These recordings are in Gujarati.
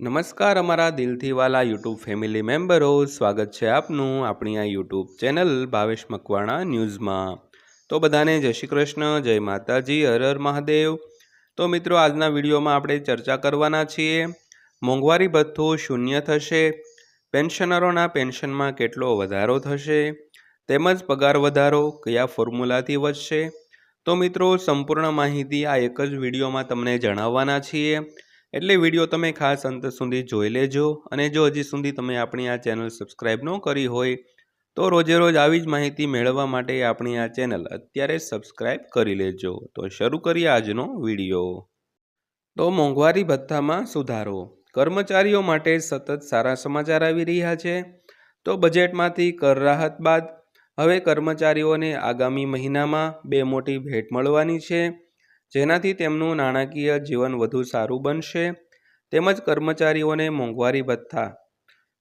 નમસ્કાર, અમારા દિલથી વાલા યુટ્યુબ ફેમિલી મેમ્બરો. સ્વાગત છે આપનું આપણી આ યુટ્યુબ ચેનલ ભાવેશ મકવાણા ન્યૂઝમાં. તો બધાને જય શ્રી કૃષ્ણ, જય માતાજી, હર હર મહાદેવ. તો મિત્રો, આજના વિડીયોમાં આપણે ચર્ચા કરવાના છીએ, મોંઘવારી ભથ્થું શૂન્ય થશે, પેન્શનરોના પેન્શનમાં કેટલો વધારો થશે, તેમજ પગાર વધારો કયા ફોર્મ્યુલાથી વધશે? તો મિત્રો, સંપૂર્ણ માહિતી આ એક જ વિડીયોમાં તમને જણાવવાના છીએ. એટલે વીડિયો તમે ખાસ અંત સુધી જોઈ લેજો અને જો હજી સુધી તમે આપણી આ ચેનલ સબસ્ક્રાઈબ ન કરી હોય, તો રોજે રોજ આવી જ માહિતી મેળવવા માટે આપણી આ ચેનલ અત્યારે સબસ્ક્રાઈબ કરી લેજો. તો શરૂ કરીએ આજનો વીડિયો. તો મોંઘવારી ભથ્થામાં સુધારો. કર્મચારીઓ માટે સતત સારા સમાચાર આવી રહ્યા છે. તો બજેટમાંથી કર રાહત બાદ હવે કર્મચારીઓને આગામી મહિનામાં બે મોટી ભેટ મળવાની છે. જેનાથી તેમનું નાણાકીય જીવન વધુ સારું બનશે, તેમજ કર્મચારીઓને મોંઘવારી ભથ્થા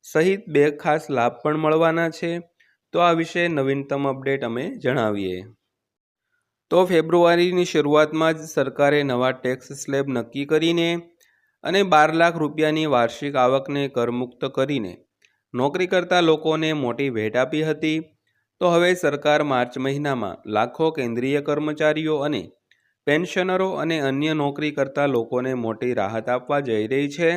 સહિત બે ખાસ લાભ પણ મળવાના છે. તો આ વિશે નવીનતમ અપડેટ અમે જણાવીએ. તો ફેબ્રુઆરીની શરૂઆતમાં જ સરકારે નવા ટેક્સ સ્લેબ નક્કી કરીને અને બાર લાખ રૂપિયાની વાર્ષિક આવકને કરમુક્ત કરીને નોકરી કરતા લોકોને મોટી ભેટ આપી હતી. તો હવે સરકાર માર્ચ મહિનામાં લાખો કેન્દ્રીય કર્મચારીઓ અને પેન્શનરો અને અન્ય નોકરી કરતા લોકોને મોટી રાહત આપવા જઈ રહી છે,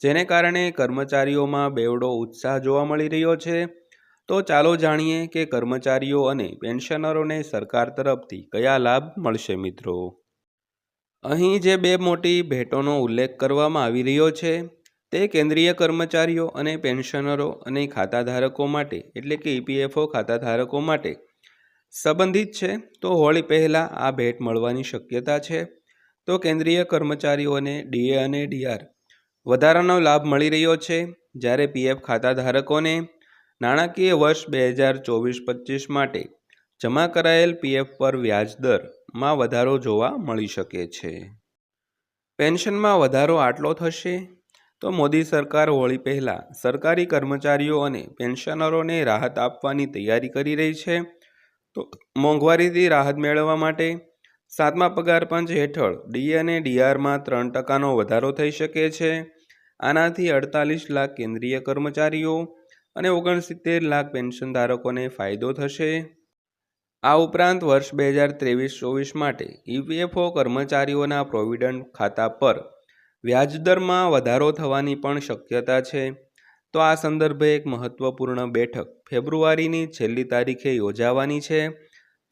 જેને કારણે કર્મચારીઓમાં બેવડો ઉત્સાહ જોવા મળી રહ્યો છે. તો ચાલો જાણીએ કે કર્મચારીઓ અને પેન્શનરોને સરકાર તરફથી કયા લાભ મળશે મિત્રો? અહીં જે બે મોટી ભેટોનો ઉલ્લેખ કરવામાં આવી રહ્યો છે, તે કેન્દ્રીય કર્મચારીઓ અને પેન્શનરો અને ખાતાધારકો માટે, એટલે કે ઈપીએફઓ ખાતાધારકો માટે સંબંધિત છે, તો હોળી પહેલાં આ ભેટ મળવાની શક્યતા છે. તો કેન્દ્રીય કર્મચારીઓને ડીએ અને ડીઆર વધારાનો લાભ મળી રહ્યો છે. જ્યારે પીએફ ખાતાધારકોને નાણાકીય વર્ષ બે હજાર ચોવીસ પચીસ માટે જમા કરાયેલ પીએફ પર વ્યાજ દરમાં વધારો જોવા મળી શકે છે. પેન્શનમાં વધારો આટલો થશે? તો મોદી સરકાર હોળી પહેલાં સરકારી કર્મચારીઓ અને પેન્શનરોને રાહત આપવાની તૈયારી કરી રહી છે. તો મોંઘવારીથી રાહત મેળવવા માટે સાતમા પગાર પંચ હેઠળ ડી અને ડીઆરમાં ત્રણ ટકાનો વધારો થઈ શકે છે. આનાથી અડતાલીસ લાખ કેન્દ્રીય કર્મચારીઓ અને ઓગણસિત્તેર લાખ પેન્શન ધારકોને ફાયદો થશે. આ ઉપરાંત વર્ષ બે હજાર ત્રેવીસ ચોવીસ માટે ઈપીએફઓ કર્મચારીઓના પ્રોવિડન્ટ ખાતા પર વ્યાજદરમાં વધારો થવાની પણ શક્યતા છે. તો આ સંદર્ભે એક મહત્વપૂર્ણ બેઠક ફેબ્રુઆરીની છેલ્લી તારીખે યોજાવાની છે,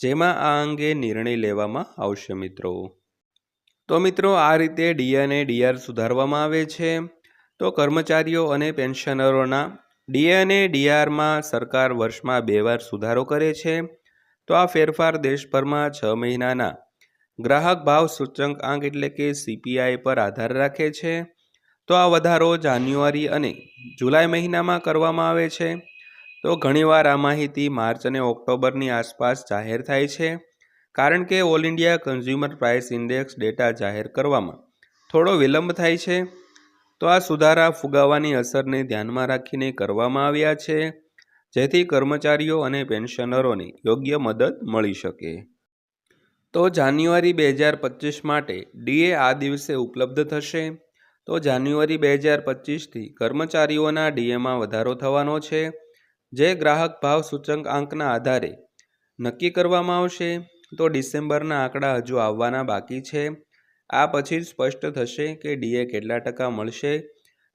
જેમાં આ અંગે નિર્ણય લેવામાં આવશે મિત્રો. તો મિત્રો, આ રીતે ડીએનએ, ડીઆર સુધારવામાં આવે છે. તો કર્મચારીઓ અને પેન્શનરોના ડીએનએ, ડીઆરમાં સરકાર વર્ષમાં બે વાર સુધારો કરે છે. તો આ ફેરફાર દેશભરમાં છ મહિનાના ગ્રાહક ભાવ સૂચક આંક એટલે કે સીપીઆઈ પર આધાર રાખે છે. તો આ વધારો જાન્યુઆરી અને જુલાઈ મહિનામાં કરવામાં આવે છે. તો ઘણીવાર આ માહિતી માર્ચ અને ઓક્ટોબરની આસપાસ જાહેર થાય છે. કારણ કે all India consumer price index data જાહેર કરવામાં થોડો વિલંબ થાય છે. તો આ સુધારા ફુગાવાની અસરને ધ્યાનમાં રાખીને કરવામાં આવ્યા છે. જેથી કર્મચારીઓ અને પેન્શનરોને યોગ્ય મદદ મળી શકે. તો જાન્યુઆરી બે હજાર પચીસ માટે ડીએ આ દિવસે ઉપલબ્ધ થશે. તો જાન્યુઆરી બે હજાર પચીસથી કર્મચારીઓના ડીએમાં વધારો થવાનો છે, જે ગ્રાહક ભાવ સૂચક આંકના આધારે નક્કી કરવામાં આવશે. તો ડિસેમ્બરના આંકડા હજુ આવવાના બાકી છે. આ પછી સ્પષ્ટ થશે કે ડીએ કેટલા ટકા મળશે.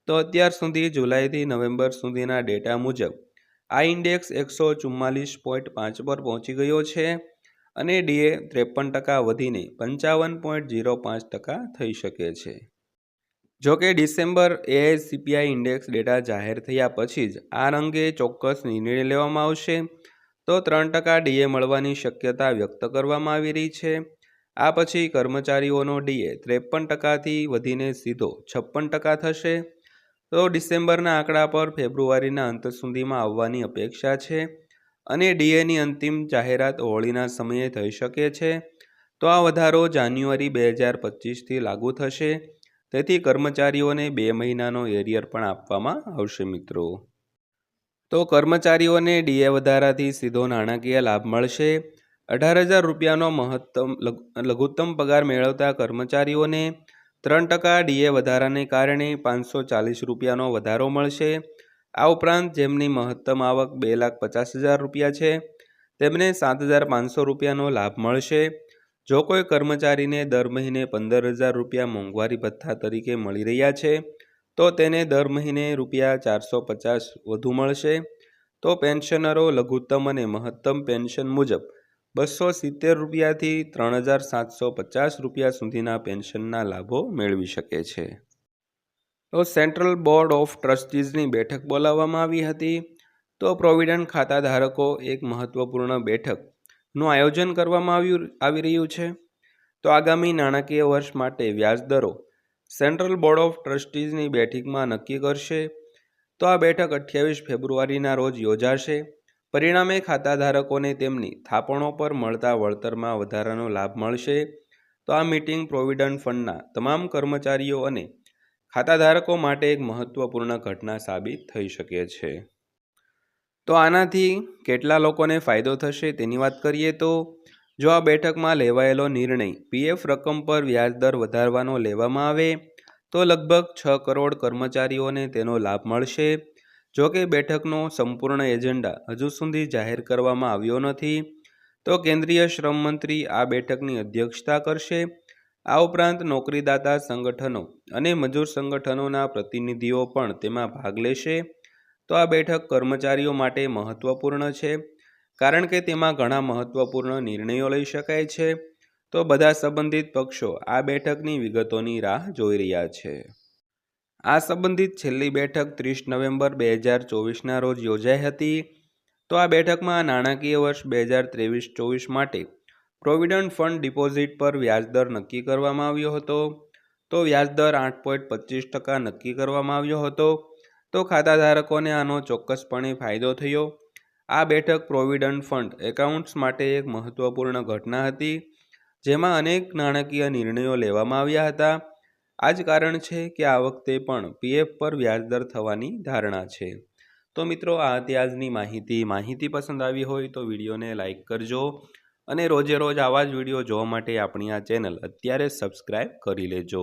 તો અત્યાર સુધી જુલાઈથી નવેમ્બર સુધીના ડેટા મુજબ આ ઇન્ડેક્સ એકસો ચુમ્માલીસ પોઈન્ટ પાંચ પર પહોંચી ગયો છે અને ડીએ ત્રેપન ટકા વધીને પંચાવન પોઈન્ટ ઝીરો પાંચ ટકા થઈ શકે છે. જો કે ડિસેમ્બર એઆઈસીપીઆઈ ઇન્ડેક્સ ડેટા જાહેર થયા પછી જ આ અંગે ચોક્કસ નિર્ણય લેવામાં આવશે. તો ત્રણ ટકા ડીએ મળવાની શક્યતા વ્યક્ત કરવામાં આવી રહી છે. આ પછી કર્મચારીઓનો ડીએ ત્રેપન ટકાથી વધીને સીધો છપ્પન ટકા થશે. તો ડિસેમ્બરના આંકડા પર ફેબ્રુઆરીના અંત સુધીમાં આવવાની અપેક્ષા છે અને ડીએની અંતિમ જાહેરાત હોળીના સમયે થઈ શકે છે. તો આ વધારો જાન્યુઆરી બે હજાર પચીસથી લાગુ થશે. તેથી કર્મચારીઓને બે મહિનાનો એરિયર પણ આપવામાં આવશે મિત્રો. તો કર્મચારીઓને ડીએ વધારાથી સીધો નાણાકીય લાભ મળશે. અઢાર હજાર રૂપિયાનો મહત્તમ લઘુત્તમ પગાર મેળવતા કર્મચારીઓને ત્રણ ટકા ડીએ વધારાને કારણે પાંચસો ચાલીસ રૂપિયાનો વધારો મળશે. આ ઉપરાંત જેમની મહત્તમ આવક બે લાખ પચાસ હજાર રૂપિયા છે, તેમને સાત હજાર પાંચસો રૂપિયાનો લાભ મળશે. જો કોઈ કર્મચારીને દર મહિને પંદર હજાર રૂપિયા મોંઘવારી ભથ્થા તરીકે મળી રહ્યા છે, તો તેને દર મહિને રૂપિયા ચારસો પચાસ વધુ મળશે. તો પેન્શનરો લઘુત્તમ અને મહત્તમ પેન્શન મુજબ બસો સિત્તેર રૂપિયાથી ત્રણ હજાર સાતસો પચાસ રૂપિયા સુધીના પેન્શનના લાભો મેળવી શકે છે. તો સેન્ટ્રલ બોર્ડ ઓફ ટ્રસ્ટીઝની બેઠક બોલાવવામાં આવી હતી. તો પ્રોવિડન્ટ ખાતા ધારકો એક મહત્વપૂર્ણ બેઠકનું આયોજન કરવામાં આવ્યું, આવી રહ્યું છે. તો આગામી નાણાકીય વર્ષ માટે વ્યાજદરો સેન્ટ્રલ બોર્ડ ઓફ ટ્રસ્ટીઝની બેઠકમાં નક્કી કરશે. તો આ બેઠક અઠ્યાવીસ ફેબ્રુઆરીના રોજ યોજાશે. પરિણામે ખાતાધારકોને તેમની થાપણો પર મળતા વળતરમાં વધારાનો લાભ મળશે. તો આ મીટિંગ પ્રોવિડન્ટ ફંડના તમામ કર્મચારીઓ અને ખાતાધારકો માટે એક મહત્વપૂર્ણ ઘટના સાબિત થઈ શકે છે. તો આનાથી કેટલા લોકોને ફાયદો થશે તેની વાત કરીએ તો જો આ બેઠકમાં લેવાયેલો નિર્ણય પીએફ રકમ પર વ્યાજદર વધારવાનો લેવામાં આવે, તો લગભગ છ કરોડ કર્મચારીઓને તેનો લાભ મળશે. જો કે બેઠકનો સંપૂર્ણ એજન્ડા હજુ સુધી જાહેર કરવામાં આવ્યો નથી, તો કેન્દ્રીય શ્રમ મંત્રી આ બેઠકની અધ્યક્ષતા કરશે. આ ઉપરાંત નોકરીદાતા સંગઠનો અને મજૂર સંગઠનોના પ્રતિનિધિઓ પણ તેમાં ભાગ લેશે. તો આ બેઠક કર્મચારીઓ માટે મહત્વપૂર્ણ છે, કારણ કે તેમાં ઘણા મહત્વપૂર્ણ નિર્ણયો લઈ શકાય છે. તો બધા સંબંધિત પક્ષો આ બેઠકની વિગતોની રાહ જોઈ રહ્યા છે. આ સંબંધિત છેલ્લી બેઠક ત્રીસ નવેમ્બર બે હજાર ચોવીસના રોજ યોજાઈ હતી. તો આ બેઠકમાં નાણાકીય વર્ષ બે હજાર ત્રેવીસ ચોવીસ માટે પ્રોવિડન્ટ ફંડ ડિપોઝિટ પર વ્યાજદર નક્કી કરવામાં આવ્યો હતો. તો વ્યાજદર આઠ પોઈન્ટ પચીસ ટકા નક્કી કરવામાં આવ્યો હતો. તો ખાતાધારકોને આનો ચોક્કસપણે ફાયદો થયો. આ બેઠક પ્રોવિડન્ટ ફંડ એકાઉન્ટ્સ માટે એક મહત્વપૂર્ણ ઘટના હતી, જેમાં અનેક નાણાકીય નિર્ણયો લેવામાં આવ્યા હતા. આ જ કારણ છે કે આ વખતે પણ પીએફ પર વ્યાજદર થવાની ધારણા છે. તો મિત્રો, આ હતી આજની માહિતી. માહિતી પસંદ આવી હોય તો વિડીયોને લાઇક કરજો અને રોજે રોજ આવા જ વીડિયો જોવા માટે આપણી આ ચેનલ અત્યારે સબસ્ક્રાઈબ કરી લેજો.